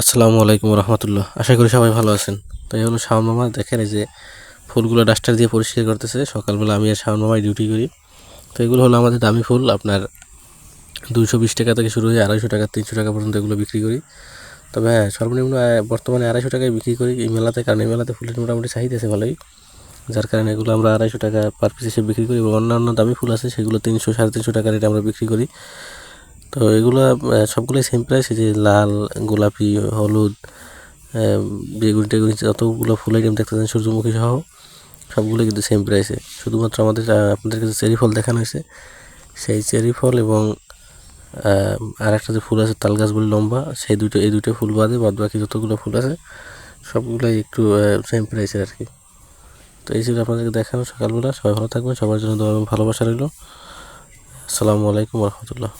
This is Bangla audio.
আসসালামু আলাইকুম রহমতুল্লাহ। আশা করি সবাই ভালো আছেন। তো এই হলো শাওন মামা, দেখেন এই যে ফুলগুলো ডাস্টার দিয়ে পরিষ্কার করতেছে। সকালবেলা আমি আর শাওন মামাই ডিউটি করি। তো এগুলো হলো আমাদের দামি ফুল। আপনার দুইশো বিশ টাকা থেকে শুরু হয়ে আড়াইশো টাকা, তিনশো টাকা পর্যন্ত এগুলো বিক্রি করি। তবে হ্যাঁ সর্বনিম্ন বর্তমানে আড়াইশো টাকায় বিক্রি করি এই মেলাতে, কারণ এই মেলাতে ফুলের মোটামুটি চাহিদা আছে ভালোই। যার কারণে এগুলো আমরা আড়াইশো টাকা পার পিস হিসেবে বিক্রি করি এবং অন্যান্য দামি ফুল আছে, সেগুলো তিনশো, সাড়ে তিনশো টাকা রেটে আমরা বিক্রি করি। তো এগুলো সবগুলোই সেম প্রাইস যে লাল, গোলাপি, হলুদ বেগুনি টেগুনি, যতগুলো ফুল আইটেম দেখতেছেন, সূর্যমুখী সহ সবগুলো কিন্তু সেম প্রাইসে শুধুমাত্র আমাদের আপনাদের কাছে চেরি ফল দেখানো হয়েছে। সেই চেরি ফল এবং আর একটা যে ফুল আছে তাল গাছ বলে লম্বা, সেই দুটো এই দুটো ফুল বাদে বাদ বাকি যতগুলো ফুল আছে, সবগুলোই একটু সেম প্রাইসের আর কি। তো এই ছিল আপনাদেরকে দেখানো সকালবেলা। সবাই ভালো থাকবেন, সবার জন্য ভালোবাসা রইল। আসসালামু আলাইকুম রহমতুল্লাহ।